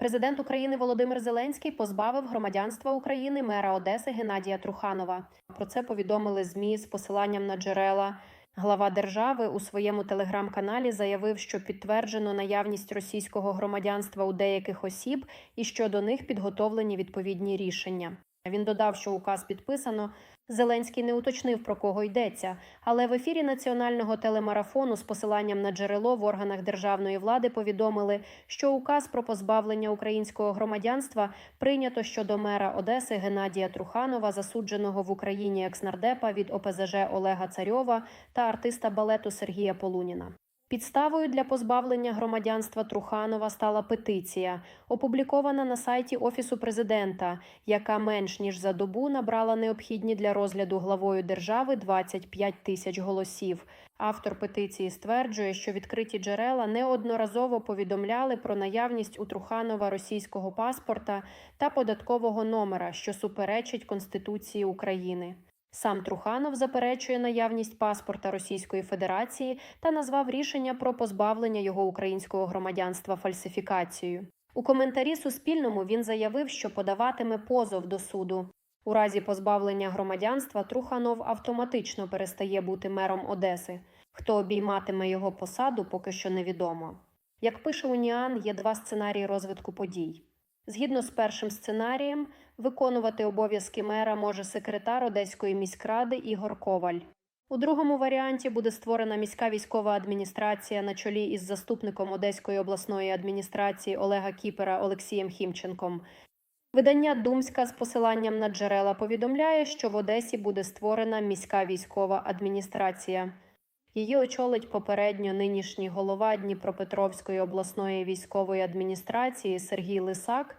Президент України Володимир Зеленський позбавив громадянства України мера Одеси Геннадія Труханова. Про це повідомили ЗМІ з посиланням на джерела. Глава держави у своєму телеграм-каналі заявив, що підтверджено наявність російського громадянства у деяких осіб і що до них підготовлені відповідні рішення. Він додав, що указ підписано. Зеленський не уточнив про кого йдеться, але в ефірі національного телемарафону з посиланням на джерело в органах державної влади повідомили, що указ про позбавлення українського громадянства прийнято щодо мера Одеси Геннадія Труханова, засудженого в Україні екснардепа від ОПЗЖ Олега Царьова та артиста балету Сергія Полуніна. Підставою для позбавлення громадянства Труханова стала петиція, опублікована на сайті Офісу президента, яка менш ніж за добу набрала необхідні для розгляду главою держави 25 тисяч голосів. Автор петиції стверджує, що відкриті джерела неодноразово повідомляли про наявність у Труханова російського паспорта та податкового номера, що суперечить Конституції України. Сам Труханов заперечує наявність паспорта Російської Федерації та назвав рішення про позбавлення його українського громадянства фальсифікацією. У коментарі Суспільному він заявив, що подаватиме позов до суду. У разі позбавлення громадянства Труханов автоматично перестає бути мером Одеси. Хто обійматиме його посаду, поки що невідомо. Як пише Уніан, є два сценарії розвитку подій. Згідно з першим сценарієм, виконувати обов'язки мера може секретар Одеської міськради Ігор Коваль. У другому варіанті буде створена міська військова адміністрація на чолі із заступником Одеської обласної адміністрації Олега Кіпера Олексієм Хімченком. Видання Думська з посиланням на джерела повідомляє, що в Одесі буде створена міська військова адміністрація. Її очолить попередньо нинішній голова Дніпропетровської обласної військової адміністрації Сергій Лисак